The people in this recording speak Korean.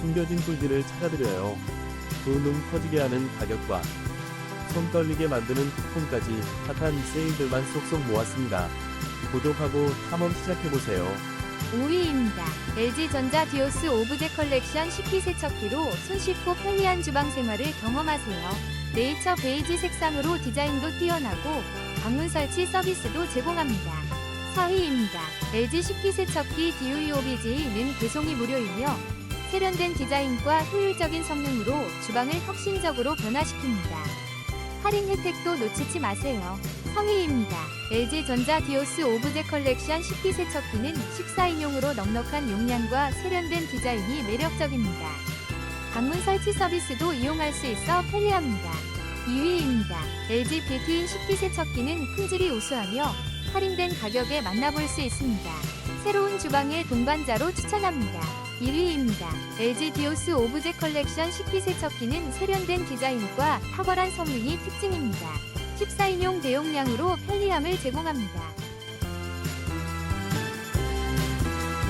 숨겨진 꿀들을 찾아드려요. 두눈 커지게 하는 가격과 손 떨리게 만드는 쿠폰까지 핫한 세일들만 쏙쏙 모았습니다. 구독하고 탐험 시작해보세요. 5위입니다. LG전자 디오스 오브제 컬렉션 식기 세척기로 손쉽고 편리한 주방 생활을 경험하세요. 네이처 베이지 색상으로 디자인도 뛰어나고 방문 설치 서비스도 제공합니다. 4위입니다. LG 식기 세척기 DUI OBG는 배송이 무료이며 세련된 디자인과 효율적인 성능으로 주방을 혁신적으로 변화시킵니다. 할인 혜택도 놓치지 마세요. 성의입니다. LG전자 디오스 오브제 컬렉션 식기 세척기는 14인용으로 넉넉한 용량과 세련된 디자인이 매력적입니다. 방문 설치 서비스도 이용할 수 있어 편리합니다. 2위입니다. LG 빌트인 식기 세척기는 품질이 우수하며 할인된 가격에 만나볼 수 있습니다. 새로운 주방의 동반자로 추천합니다. 1위입니다. LG 디오스 오브제 컬렉션 식기세척기는 세련된 디자인과 탁월한 성능이 특징입니다. 14인용 대용량으로 편리함을 제공합니다.